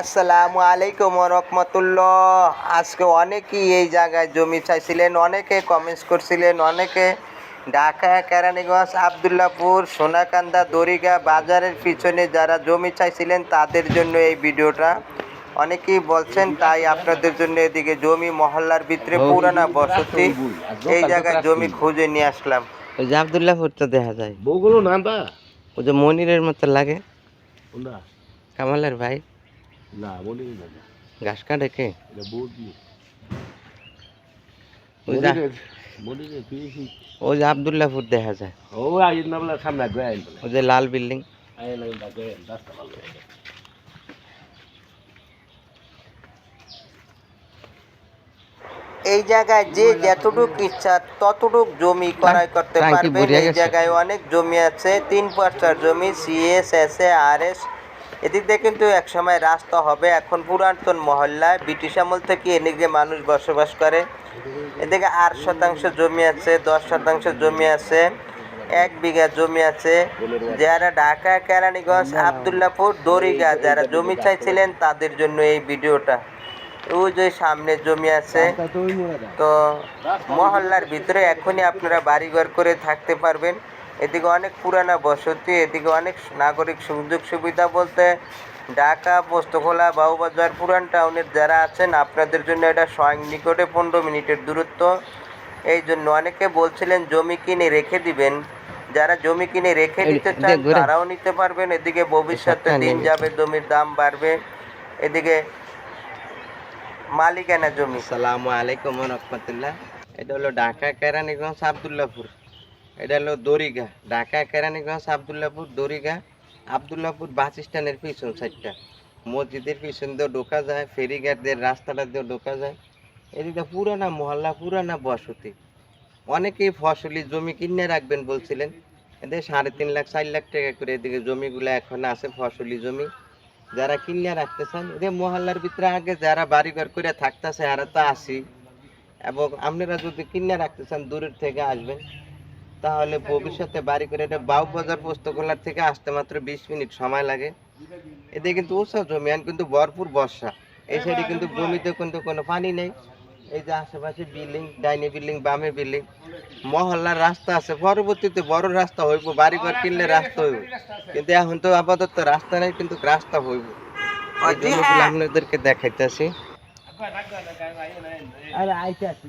আসসালামু আলাইকুম রহমতুল্লাহ। আজকে অনেকেই এই জায়গায় জমি চাইছিলেন অনেকে কমেন্টস করছিলেন অনেকে ঢাকা কেরানীগঞ্জ আবদুল্লাপুর সোনাকান্দা দরিগা বাজারের পিছনে যারা জমি চাইছিলেন তাদের জন্য এই ভিডিওটা। অনেকেই বলছেন তাই আপনাদের জন্য এদিকে জমি মহল্লার ভিতরে পুরানা বসতি। এই জায়গায় জমি খুঁজে নিয়ে আসলাম। ওই যে আবদুল্লাপুর তো দেখা যায়। বউগুলো না দা ওই যে মনিরের মতো লাগে। কামালের ভাই। না বলি না। ঘাস কাটে কে? এটা বউ দিয়ে। ওই যে। মনিরে পেয়েছি ওই যে আবদুল্লাপুর দেখা যায়। ও আইন না বলে সামনে আগে ওই যে লাল বিল্ডিং। আইন আইন তাকে রাস্তা ভালো এই জায়গায় যে যতটুক ইচ্ছা ততটুক জমি ক্রয় করতে ভরিয়া এই জায়গায় অনেক জমি আছে তিন পাঁচটার জমি CS S A R S এদিক দিয়ে কিন্তু একসময় রাস্তা হবে। এখন পুরাতন মহল্লায় ব্রিটিশ আমল থেকে এদিকে মানুষ বসবাস করে। এদিকে আট শতাংশ জমি আছে, দশ শতাংশ জমি আছে, এক বিঘা জমি আছে। যারা ঢাকা, কেরানীগঞ্জ, আবদুল্লাপুর, দরিগা যারা জমি চাইছিলেন তাদের জন্য এই ভিডিওটা। ওই যে সামনে জমি আছে। তো মহল্লার ভিতরে এখনই আপনারা বাড়িঘর করে থাকতে পারবেন। এদিকে অনেক পুরানা বসতি এদিকে অনেক নাগরিক সুযোগ সুবিধা বলতে ঢাকা পোস্তখোলা বাবুবাজার পুরান টাউনের যারা আছেন আপনাদের জন্য এটা স্বয়ং নিকটে পনেরো মিনিটের দূরত্ব। এই জন্য অনেকে বলছিলেন জমি কিনে রেখে দিবেন। যারা জমি কিনে রেখে দিতে চান তারাও নিতে পারবেন। এদিকে ভবিষ্যতে দিন যাবে জমির দাম বাড়বে। এদিকে মালিকানা জমি। সালামু আলাইকুম রহমতুল্লাহ। এটা হলো ঢাকা কেরানীগঞ্জ আবদুল্লাপুর। এটা হলো দরিগা ঢাকা কেরানীগঞ্জ, আবদুল্লাপুর দরিগা আবদুল্লাপুর বাস স্ট্যান্ডের পিছন সাইডটা। মসজিদের পিছন দিয়েও ঢোকা যায় ফেরিঘাট দিয়ে রাস্তাটা দিয়েও ঢোকা যায়। এদিকে পুরানা মহল্লা, পুরানা বসতি। অনেকেই ফসলি জমি কিনে রাখবেন বলছিলেন। এদের সাড়ে তিন লাখ, চার লাখ টাকা করে এদিকে জমিগুলো এখন আছে, ফসলি জমি। যারা কিনে রাখতে চান, এদের মহল্লার ভিতরে আগে যারা বাড়িঘর করে থাকতেছে, এরা তো আসি এবং আপনারা যদি কিনে রাখতে চান, দূরের থেকে আসবেন। তাহলে ভবিষ্যতে বাড়ি করে এটা বাউ বাজার পোস্তগোলার থেকে আসতে মাত্র বিশ মিনিট সময় লাগে। এতে কিন্তু উঁচা জমি আর কিন্তু ভরপুর বর্ষা। এই সাইডে কিন্তু জমিতে কিন্তু কোনো পানি নেই। এই যে আশেপাশে বিল্ডিং ডাইনি বিল্ডিং বামে বিল্ডিং মহল্লার রাস্তা আছে। পরবর্তীতে বড় রাস্তা হইব বাড়ি ঘর কিনলে রাস্তা হইব। কিন্তু এখন তো আপাতত রাস্তা নেই কিন্তু রাস্তা হইব। এই জমিগুলো আপনাদেরকে দেখাইতেছি। আরে আইতে আসি।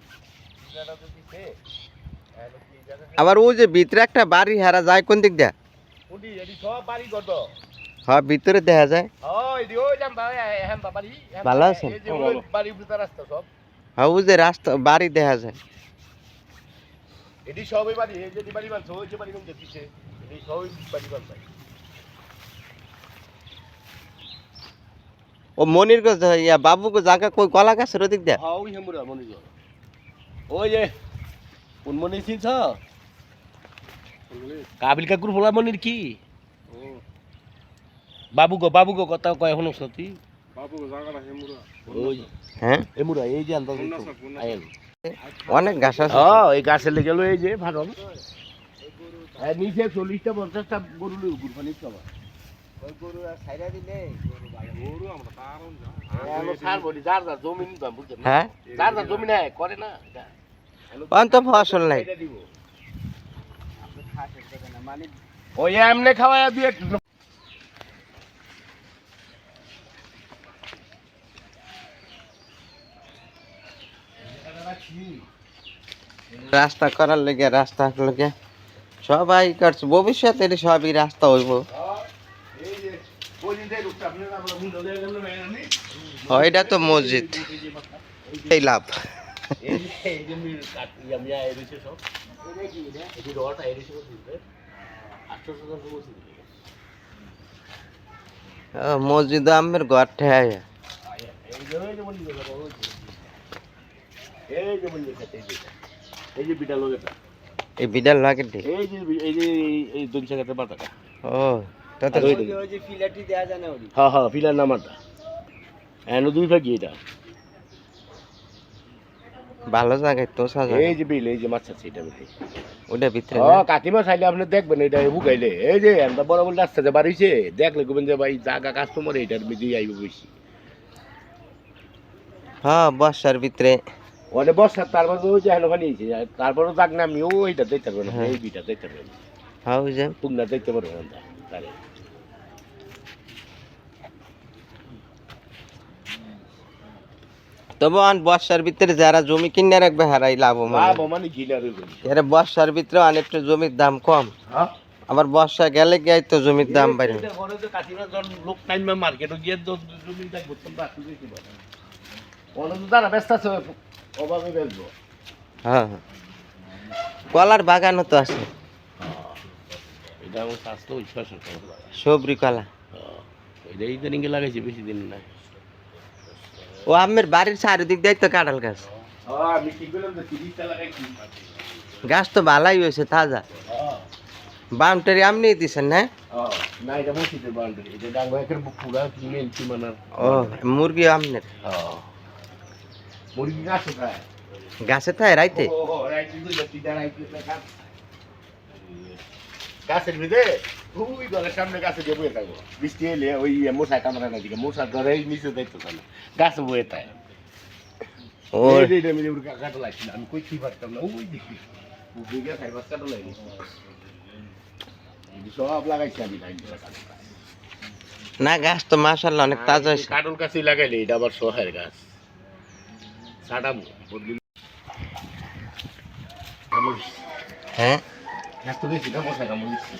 দি ওই জাম বাড়ি এহেন বাড়ি ভালো আছেন? এই যে ওই বাড়ি ভিতর রাস্তা সব। হ্যাঁ ওই যে রাস্তা বাড়ি দেখা যায়। এডি সবই বাড়ি এই যে বাড়ি বানছে ওই যে বাড়ি কোন দিছে এডি সবই বাড়ি বানছে। ও মনির গো ইয়া বাবু গো জায়গা কই কলা গাছের ওদিক দিয়ে? হ্যাঁ ওই হেমুরা মনে যো ওই যে কোন মনে চিনছ কাবিল কাকুর ভোলা মনির কি? বাবু গো বাবু গো কথা কয় তুই ওই হ্যাঁ? এমুরা এই যে আন্দাজ অনেক গাছ আছে। ও এই গাছে লেগে এই যে হ্যাঁ নিচে চল্লিশটা পঞ্চাশটা গরু লই গরু আর ছাইরা দিলে গরু ভালো গরু আমরা ছাড়বো নি, যার যার জমি নিতে হবে, বুঝছেন না? হ্যাঁ যার যার জমি নেয় করে না। ফসল নাই। এটা দিব। ওই এমনে খাওয়ায় দিয়ে রাস্তা করার লেগে রাস্তা লেগে সবাই করছে ভবিষ্যতে সবই রাস্তা হইব হয় এটা তো মসজিদ এই লাভ এই যে- এই যে মি- কাট- মিয়া এরিছে সব। এই যে রড এরিছে বলছে, আটশো শতাংশ বলছে। মসজিদ আমের ঘর ঠেয়া এই যে ওই যে ওই যে। যে যে। যে বিড়াল লাগে এই যে এই যে এই- এই দুই জায়গাতে মাথাটা ও তা তো আর ওই দিকে। হ্যাঁ হ্যাঁ ফিলার নামাটা এন দুই ভাগি এটা ভালো জায়গায় তো সাজা এই যে বিল এই যে মাছ আছে এটা বিল। ওটা ভিতরে ও না? কাকিমা চাইলে আপনি দেখবেন এটা হুকাইলে এই যে আমরা বড় বড় রাস্তা যে বাড়িছে দেখলে কবেন যে ভাই জাগা কাস্টমার এটার মধ্যে আইব বসি হ্যাঁ বর্ষার ভিতরে। ওখানে বর্ষার তারপর ওই যে হেন বানিয়েছে তারপরও যাক না আমি ওইটা দেখতে পারব না হ্যাঁ। এই বিটা দেখতে পারব না। হ্যাঁ ওই যে। পুংনা দেখতে পারব না তাহলে। তবে বর্ষার ভিতরে যারা জমি কিনে রাখবে হারাই লাভ মানে এরা বর্ষার ভিতরে অনেকটা জমির দাম কম। হ্যাঁ? আবার বর্ষা গেলে গিয়ে তো জমির দাম বাড়ে। হ্যাঁ হ্যাঁ। কলার বাগানও তো আছে। সবরি কলা। লাগাইছে বেশি দিন নাই। ও আমের বাড়ির চারিদিক দিয়ে তো কাঁঠাল গাছ আমি ঠিক করলাম তো তিরিশটা লাগাইছি গাছ তো ভালাই হয়েছে তাজা বাউন্ডারি আপনি দিছেন না না এটা মসজিদের বাউন্ডারি এটা ডাঙ্গা একের পুরা মেন সীমানার ও মুরগি আপনার মুরগি গাছ খায় গাছে থাকে রাইতে গাছের ভিতরে ওই ঘরের সামনে গাছে গিয়ে বয়ে থাকব। বৃষ্টি এলে ওই মশাই কামড়া না দিকে মশার ধরে নিচে দেখতে পারে গাছে বয়ে থাকে। আমি কাটা লাগছিল আমি কই কি পারতাম না ওই দেখি কাটা লাগি সব লাগাইছি আমি লাইন না গাছ তো মাসাল্লাহ অনেক তাজা হয়েছে। কাটুল লাগাইলে এটা আবার সহের গাছ। সাটামু বদলি না মশা কামড় দিচ্ছে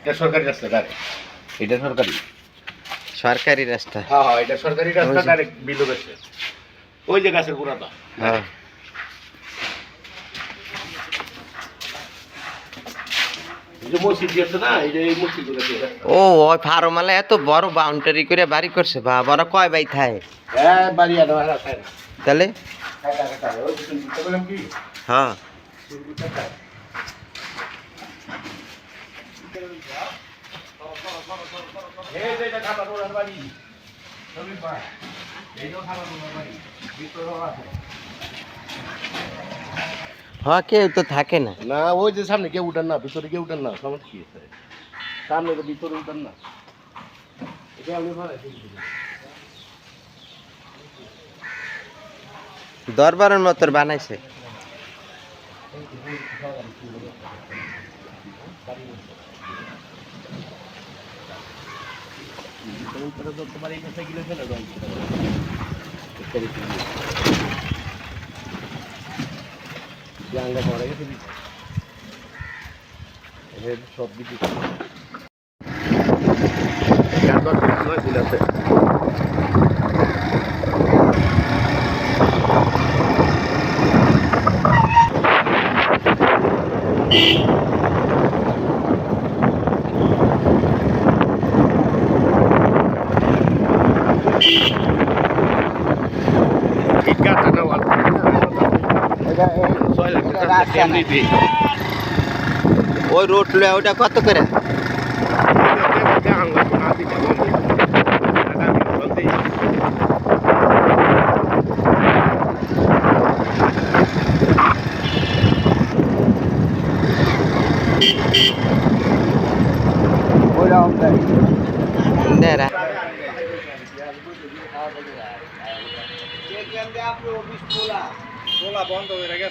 এটা সরকারি রাস্তা এটা সরকারি? সরকারি রাস্তা। হ্যাঁ হ্যাঁ এটা সরকারি রাস্তা ওই যে- ডাইরেক্ট বিলো গেছে ওই যে গাছের গোড়াটা। হ্যাঁ এই যে মসজিদ আছে না এই যে এই মসজিদ গেছে ও ওই ফার্মালে এত বড় বাউন্ডারি করে বাড়ি করছে বা বড় কয় বাই থায়? হ্যাঁ তাহলে? হ্যাঁ। এই এটা খাবার বাড়ি। ভিতরেও আছে। হ্যাঁ কেউ তো থাকে না। না ওই যে সামনে কেউ উঠান না ভিতরে কেউ উঠান না সমস্যা কি সামনে তো ভিতরে উঠান না। দরবারের মতো বানাইছে। তোমার এই কাছে গেলে ফেলে জানলা পড়ে গেছে সব কিছু দশ মিনিট সময় আছে ঠিক আছে না অল্প ছয় লাখ টাকা এমনিতেই ওই রোড লয়ে ওটা কত করে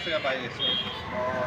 খোলা বন্ধ হয়ে গেছে বাইরে